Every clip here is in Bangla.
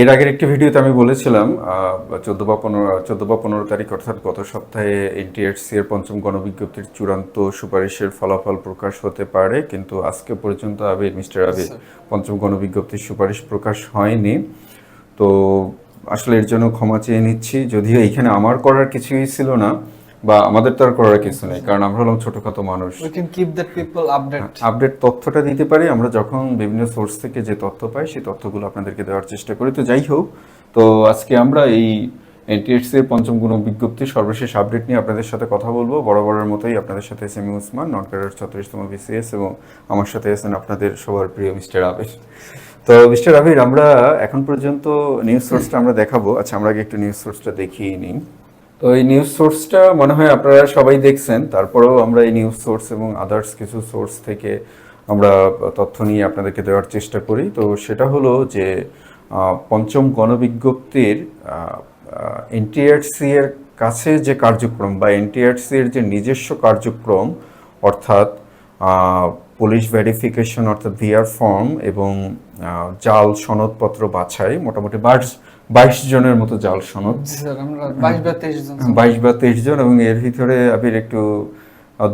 এর আগের একটি ভিডিওতে আমি বলেছিলাম চোদ্দ বা পনেরো চোদ্দ বা পনেরো তারিখ অর্থাৎ গত সপ্তাহে এনটিএসসি এর পঞ্চম গণবিজ্ঞপ্তির চূড়ান্ত সুপারিশের ফলাফল প্রকাশ হতে পারে কিন্তু আজকে পর্যন্ত আবির মিস্টার আবির পঞ্চম গণবিজ্ঞপ্তির সুপারিশ প্রকাশ হয়নি। তো আসলে এর জন্য ক্ষমা চেয়ে নিচ্ছি যদিও এইখানে আমার করার কিছুই ছিল না। বা আমাদের তো আর করার কিছু নেই কারণ আমরা হলাম ছোটখাটো মানুষ। We can keep that people updated. Update তথ্যটা দিতে পারি আমরা যখন বিভিন্ন সোর্স থেকে যে তথ্য পাই সেই তথ্যগুলো আপনাদেরকে দেওয়ার চেষ্টা করি। তো যাই হোক তো আজকে আমরা এই এনটিএসসি এর পঞ্চম গুণ বিজ্ঞপ্তির সর্বশেষ আপডেট নিয়ে আপনাদের সাথে কথা বলব। বড় বরাবরের মতোই আপনাদের সাথে S M Usman non cadre ছত্রিশতম BCS এবং আমার সাথে আছেন আপনাদের সবার প্রিয় মিস্টার আবির। তো মিস্টার আবির আমরা এখন পর্যন্ত নিউজ সোর্সটা আমরা দেখাবো। আচ্ছা আমরা আগে একটু নিউজ সোর্সটা দেখিয়ে নিই। তো এই নিউজ সোর্সটা মনে হয় আপনারা সবাই দেখছেন। তারপরেও আমরা এই নিউজ সোর্স এবং আদার্স কিছু সোর্স থেকে আমরা তথ্য নিয়ে আপনাদেরকে দেওয়ার চেষ্টা করি। তো সেটা হলো যে পঞ্চম গণবিজ্ঞপ্তির এনটিআরসি এর কাছে যে কার্যক্রম বা এনটিআরসি এর যে নিজস্ব কার্যক্রম, অর্থাৎ পুলিশ ভেরিফিকেশন অর্থাৎ ভিআর ফর্ম এবং জাল সনদপত্র বাছাই, মোটামুটি বাইশ বাইশ জনের মতো জাল সনদ। বাইশ বা তেইশ জন এবং এর ভিতরে আবির একটু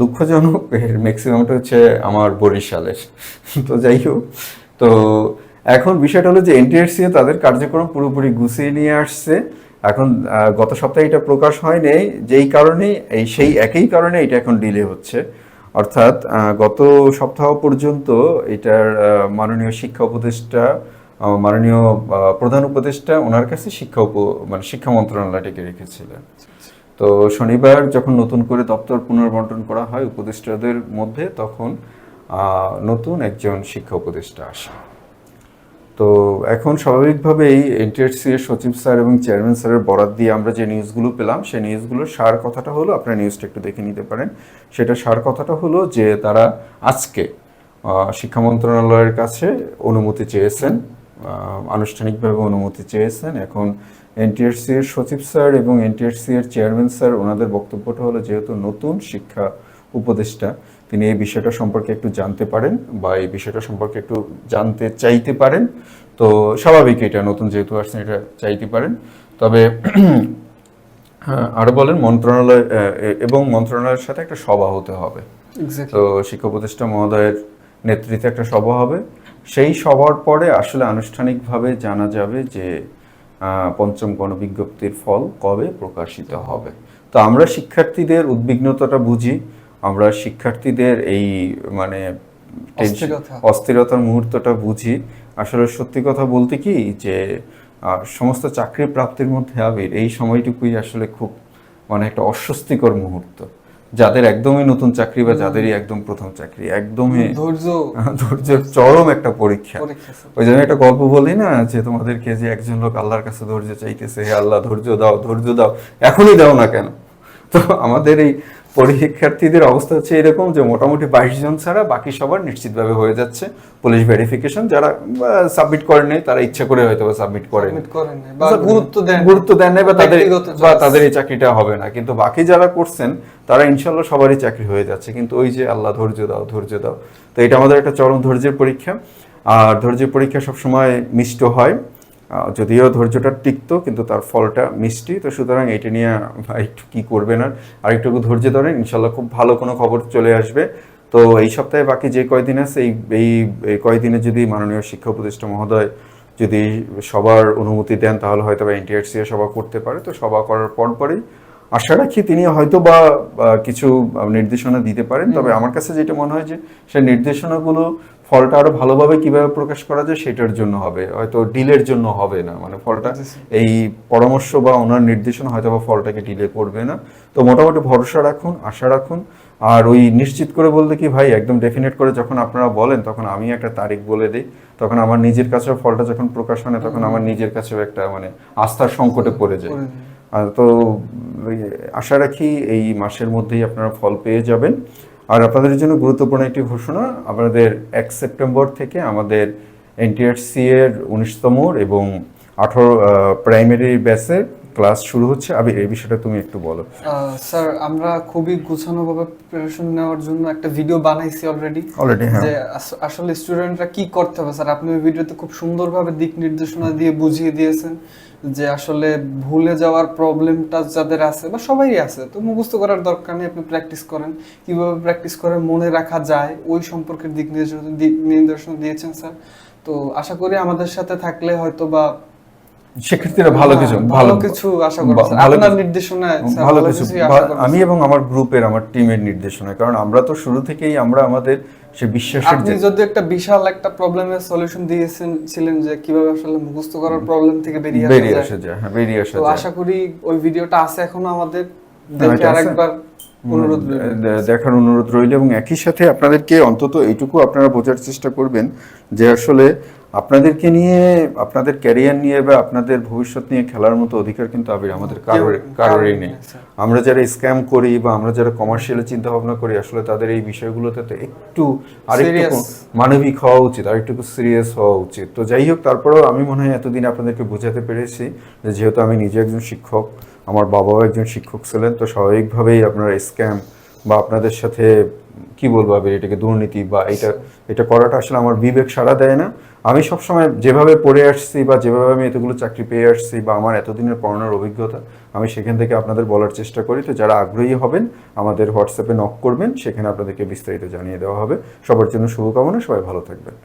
দুঃখজনক এর ম্যাক্সিমামটা হচ্ছে আমার বরিশালের। তো যাই হোক তো এখন বিষয়টা হলো যে এনটিআরসি তাদের কার্যক্রম পুরোপুরি গুছিয়ে নিয়ে আসছে। এখন গত সপ্তাহে এটা প্রকাশ হয়নি। যেই কারণে এই সেই একই কারণে এটা এখন ডিলে হচ্ছে। অর্থাৎ গত সপ্তাহ পর্যন্ত এটার মাননীয় শিক্ষা উপদেষ্টা মাননীয় প্রধান উপদেষ্টা ওনার কাছে শিক্ষা উপ মানে শিক্ষা মন্ত্রণালয়টাকে রেখেছিলেন। তো শনিবার যখন নতুন করে দপ্তর পুনর্বন্টন করা হয় উপদেষ্টাদের মধ্যে, তখন নতুন একজন শিক্ষা উপদেষ্টা আসে তো এখন স্বাভাবিকভাবেই এনটিএসসি এর সচিব স্যার এবং চেয়ারম্যান স্যারের বরাত দিয়ে আমরা যে নিউজগুলো পেলাম, সেই নিউজগুলোর সার কথাটা হলো, আপনারা নিউজটা একটু দেখে নিতে পারেন। সেটা সার কথাটা হলো যে তারা আজকে শিক্ষা মন্ত্রণালয়ের কাছে অনুমতি চেয়েছেন আনুষ্ঠানিকভাবে অনুমতি চেয়েছেন। এখন এনটিআরসি এর সচিব স্যার এবং এনটিআরসি এর চেয়ারম্যান স্যার ওনাদের বক্তব্যটা হলো যেহেতু নতুন শিক্ষা উপদেষ্টা তিনি এই বিষয়টা সম্পর্কে একটু জানতে পারেন বা এই বিষয়টা সম্পর্কে একটু জানতে চাইতে পারেন। তো স্বাভাবিক এটা নতুন যেহেতু আসছেন এটা চাইতে পারেন। তবে আরও বলেন মন্ত্রণালয় এবং মন্ত্রণালয়ের সাথে একটা সভা হতে হবে। তো শিক্ষা উপদেষ্টা মহোদয়ের নেতৃত্বে একটা সভা হবে। সেই সবার পরে আসলে আনুষ্ঠানিকভাবে জানা যাবে যে পঞ্চম গণবিজ্ঞপ্তির ফল কবে প্রকাশিত হবে। তো আমরা শিক্ষার্থীদের উদ্বিগ্নতাটা বুঝি। আমরা শিক্ষার্থীদের এই মানে অস্থিরতার মুহূর্তটা বুঝি। আসলে সত্যি কথা বলতে কি যে সমস্ত চাকরি প্রাপ্তির মধ্যে আবির। এই সময়টুকুই আসলে খুব মানে একটা অস্বস্তিকর মুহূর্ত। যাদের একদমই নতুন চাকরি বা যাদেরই একদম প্রথম চাকরি একদমই ধৈর্য। ধৈর্য চরম একটা পরীক্ষা। পরীক্ষা ওই জন্য একটা গল্প বলি না যে তোমাদেরকে যে একজন লোক আল্লাহর কাছে ধৈর্য চাইতেছে হে আল্লাহ ধৈর্য দাও ধৈর্য দাও এখনই দাও না কেন? তো আমাদের এই পরীক্ষার্থীদের অবস্থা হচ্ছে এরকম যে মোটামুটি বাইশ জন ছাড়া বাকি সবার নিশ্চিতভাবে হয়ে যাচ্ছে পুলিশ ভেরিফিকেশন যারা সাবমিট করেনি তারা ইচ্ছা করে হয়তো সাবমিট Submit করেন গুরুত্ব দেন গুরুত্ব দেন নাই বা তাদের বা তাদের এই চাকরিটা হবে না। কিন্তু বাকি যারা করছেন তারা ইনশাল্লাহ সবারই চাকরি হয়ে যাচ্ছে। কিন্তু ওই যে আল্লাহ ধৈর্য দাও ধৈর্য দাও। তো এটা আমাদের একটা চরম ধৈর্যের পরীক্ষা। আর ধৈর্যের পরীক্ষা সবসময় মিষ্ট হয়। যদিও ধৈর্যটা টিকতো কিন্তু তার ফলটা মিষ্টি। তো সুতরাং এটা নিয়ে একটু কি করবেন আর? আর একটু ধৈর্য ধরেন ইনশাল্লাহ খুব ভালো কোনো খবর চলে আসবে। তো এই সপ্তাহে বাকি যে কয়দিন আছে এই এই কয়দিনে যদি মাননীয় শিক্ষা উপদেষ্টা মহোদয় যদি সবার অনুমতি দেন তাহলে হয়তো বা এনটিআরসি সভা করতে পারে। তো সভা করার পর পরেই আশা রাখি তিনি হয়তো বা কিছু নির্দেশনা দিতে পারেন। তবে আমার কাছে যেটা মনে হয় যে সেই নির্দেশনাগুলো ফলটা আরও ভালোভাবে কীভাবে প্রকাশ করা যায় সেটার জন্য হবে হয়তো ডিলের জন্য হবে না। মানে ফলটা এই পরামর্শ বা ওনার নির্দেশনা হয়তো বা ফলটাকে ডিলে করবে না। তো মোটামুটি ভরসা রাখুন আশা রাখুন। আর ওই নিশ্চিত করে বলতে কি ভাই একদম ডেফিনেট করে যখন আপনারা বলেন তখন আমি একটা তারিখ বলে দিই। তখন আমার নিজের কাছে ফলটা যখন প্রকাশ হয় তখন আমার নিজের কাছেও একটা মানে আস্থার সংকটে পড়ে যায়। তো আশা রাখি এই মাসের মধ্যেই আপনারা ফল পেয়ে যাবেন। আর আপনাদের জন্য গুরুত্বপূর্ণ একটি ঘোষণা, আপনাদের এক সেপ্টেম্বর থেকে আমাদের এনটিআরসি এর উনিশতম এবং আঠারো প্রাইমারি ব্যাচের ক্লাস শুরু হচ্ছে। আবির এই বিষয়টা তুমি একটু বলো। স্যার আমরা খুবই গুছানোভাবে প্রিপারেশন নেওয়ার জন্য একটা ভিডিও বানাইছি অলরেডি অলরেডি হ্যাঁ। যে আসলে স্টুডেন্টরা কি করতে হবে? স্যার আপনি ওই ভিডিওতে খুব সুন্দরভাবে দিক নির্দেশনা দিয়ে বুঝিয়ে দিয়েছেন যে আসলে ভুলে যাওয়ার প্রবলেমটা যাদের আছে বা সবাই আছে তো মুখস্থ করার দরকার নেই আপনি প্র্যাকটিস করেন। কীভাবে প্র্যাকটিস করে মনে রাখা যায় ওই সম্পর্কে দিক নির্দেশনা দিক নির্দেশনা দিয়েছেন স্যার। তো আশা করি আমাদের সাথে থাকলে হয়তো বা শিক্ষার্থীরা ভালো কিছু হ্যাঁ, ভালো কিছু আশা করি বা- স্যার। ভালো আপনার নির্দেশনায় ভালো কিছু। আমি এবং আমার গ্রুপের আমার টিমের নির্দেশনায় কারণ আমরা তো শুরু থেকেই আমরা আমাদের সে বিশ্বাসের আপনি যদি একটা বিশাল একটা প্রবলেমের সলিউশন দিয়েছেন ছিলেন যে কীভাবে আসলে মুখস্থ করার প্রবলেম থেকে বেরিয়ে আসা বেরিয়ে আসা যায় হ্যাঁ বেরিয়ে আসা তো যায়। আশা করি ওই ভিডিওটা আছে এখনও আমাদের। হ্যাঁ, দেখে আরেকবার অনুরোধ দেখার অনুরোধ রইল এবং একই সাথে আপনাদেরকে অন্তত এইটুকু আপনারা বোঝার চেষ্টা করবেন যে আসলে আপনাদেরকে নিয়ে আপনাদের ক্যারিয়ার নিয়ে বা আপনাদের ভবিষ্যৎ নিয়ে খেলার মতো অধিকার কিন্তু আবির আমাদের কারোর কারোরই কারোর নেই আমরা যারা স্ক্যাম করি বা আমরা যারা কমার্শিয়ালি চিন্তা ভাবনা করি আসলে তাদের এই বিষয়গুলোতে তো একটু আরেকটু. মানবিক হওয়া উচিত আরেকটু সিরিয়াস হওয়া উচিত। তো যাই হোক তারপরেও আমি মনে হয় এতদিন আপনাদেরকে বোঝাতে পেরেছি যে যেহেতু আমি নিজে একজন শিক্ষক আমার বাবাও একজন শিক্ষক ছিলেন তো স্বাভাবিকভাবেই আপনারা স্ক্যাম বা আপনাদের সাথে কি বলব আবির, এটাকে দুর্নীতি বা এটা এটা করাটা আসলে আমার বিবেক সাড়া দেয় না। আমি সবসময় যেভাবে পড়ে আসছি বা যেভাবে আমি এতগুলো চাকরি পেয়ে আসছি বা আমার এতদিনের পড়ানোর অভিজ্ঞতা, আমি সেখান থেকে আপনাদের বলার চেষ্টা করি। তো যারা আগ্রহী হবেন, আমাদের হোয়াটসঅ্যাপে নক করবেন, সেখানে আপনাদেরকে বিস্তারিত জানিয়ে দেওয়া হবে। সবার জন্য শুভকামনা, সবাই ভালো থাকবেন।